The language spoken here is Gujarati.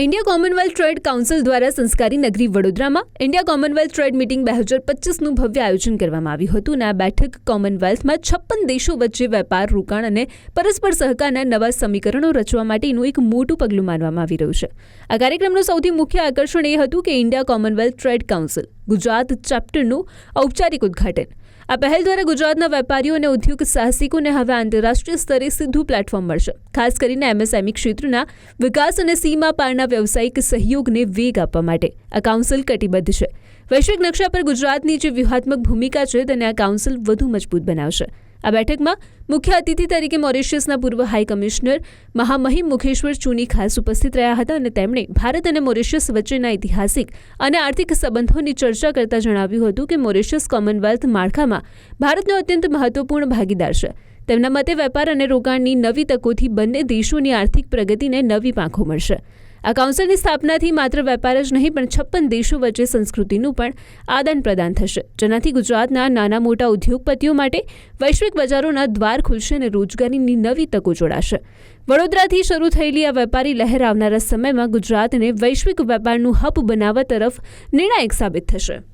ઇન્ડિયા કોમનવેલ્થ ટ્રેડ કાઉન્સિલ દ્વારા સંસ્કારી નગરી વડોદરામાં ઇન્ડિયા કોમનવેલ્થ ટ્રેડ મીટિંગ બે હજાર પચીસનું ભવ્ય આયોજન કરવામાં આવ્યું હતું અને આ બેઠક કોમનવેલ્થમાં છપ્પન દેશો વચ્ચે વેપાર, રોકાણ અને પરસ્પર સહકારના નવા સમીકરણો રચવા માટેનું એક મોટું પગલું માનવામાં આવી રહ્યું છે. આ કાર્યક્રમનું સૌથી મુખ્ય આકર્ષણ એ હતું કે India Commonwealth trade council Gujarat ચેપ્ટરનું ઔપચારિક ઉદ્ઘાટન. આ પહેલ દ્વારા ગુજરાતના વેપારીઓ અને ઉદ્યોગ સાહસિકોને હવે આંતરરાષ્ટ્રીય સ્તરે સીધું પ્લેટફોર્મ મળશે. ખાસ કરીને એમએસએમઈ ક્ષેત્રના વિકાસ અને સીમા પારના વ્યવસાયિક સહયોગને વેગ આપવા માટે. આ કાઉન્સિલ કટિબદ્ધ છે. વૈશ્વિક નકશા પર ગુજરાતની જે વ્યૂહાત્મક ભૂમિકા છે તેને આ કાઉન્સિલ વધુ મજબૂત બનાવશે. આ બેઠકમાં મુખ્ય અતિથિ તરીકે મોરિશિયસના પૂર્વ હાઈ કમિશનર મહામહિમ મુખેશ્વર ચુની ખાસ ઉપસ્થિત રહ્યા હતા અને તેમણે ભારત અને મોરિશિયસ વચ્ચેના ઐતિહાસિક અને આર્થિક સંબંધોની ચર્ચા કરતા જણાવ્યું હતું કે મોરિશિયસ કોમનવેલ્થ માળખામાં ભારતનો અત્યંત મહત્વપૂર્ણ ભાગીદાર છે. તેમના મતે વેપાર અને રોકાણની નવી તકોથી બંને દેશોની આર્થિક પ્રગતિને નવી પાંખો મળશે. આ કાઉન્સિલની સ્થાપનાથી માત્ર વેપાર જ નહીં, પણ છપ્પન દેશો વચ્ચે સંસ્કૃતિનું પણ આદાન પ્રદાન થશે. જેનાથી ગુજરાતના નાના મોટા ઉદ્યોગપતિઓ માટે વૈશ્વિક બજારોના દ્વાર ખુલશે અને રોજગારીની નવી તકો જોડાશે. વડોદરાથી શરૂ થયેલી આ વેપારી લહેર આવનારા સમયમાં ગુજરાતને વૈશ્વિક વેપારનું હબ બનાવવા તરફ નિર્ણાયક સાબિત થશે.